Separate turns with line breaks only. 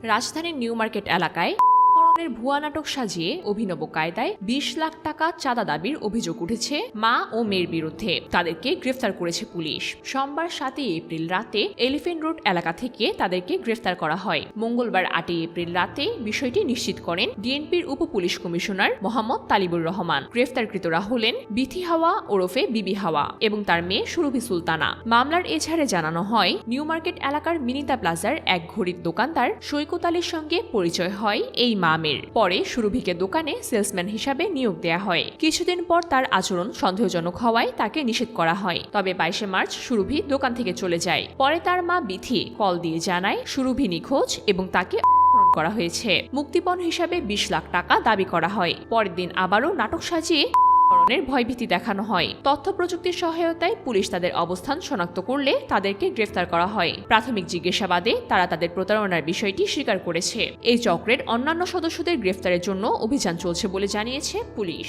রাজধানীর new market এলাকায় ধরনের ভুয়া নাটক সাজিয়ে অভিনব কায়দায় বিশ লাখ টাকা চাঁদা দাবির অভিযোগ উঠেছে মা ও মেয়ের বিরুদ্ধে। তাদেরকে গ্রেফতার করেছে পুলিশ। সোমবার সাতই এপ্রিল রাতে এলিফেন্ট রোড এলাকা থেকে তাদেরকে গ্রেফতার করা হয়। মঙ্গলবার আটই এপ্রিল রাতে বিষয়টি নিশ্চিত করেন ডিএনপির উপ পুলিশ কমিশনার মোহাম্মদ তালিবুর রহমান। গ্রেফতারকৃতরা হলেন বিথি হাওয়া, ওরফে বিবি হাওয়া এবং তার মেয়ে সুরভি সুলতানা। মামলার এছাড়ে জানানো হয়, নিউ মার্কেট এলাকার মিনিতা প্লাজার এক ঘড়ির দোকানদার সৈকত আলীর সঙ্গে পরিচয় হয় এই মামের পরে সুরভিকে দোকানে সেলসম্যান হিসাবে নিয়োগ দেয়া হয়। কিছুদিন পর তার আচরণ সন্দেহজনক হওয়ায় তাকে নিষেধ করা হয়। তবে বাইশে মার্চ সুরভি দোকান থেকে চলে যায়। পরে তার মা বিথি কল দিয়ে জানায়, সুরভি নিখোঁজ এবং তাকে করা হয়েছে। মুক্তিপণ হিসাবে বিশ লাখ টাকা দাবি করা হয়। পরের দিন আবারও নাটক সাজিয়ে ধরনের ভয়ভীতি দেখানো হয়। তথ্য প্রযুক্তির সহায়তায় পুলিশ তাদের অবস্থান শনাক্ত করলে তাদেরকে গ্রেফতার করা হয়। প্রাথমিক জিজ্ঞাসাবাদে তারা তাদের প্রতারণার বিষয়টি স্বীকার করেছে। এই চক্রের অন্যান্য সদস্যদের গ্রেফতারের জন্য অভিযান চলছে বলে জানিয়েছে পুলিশ।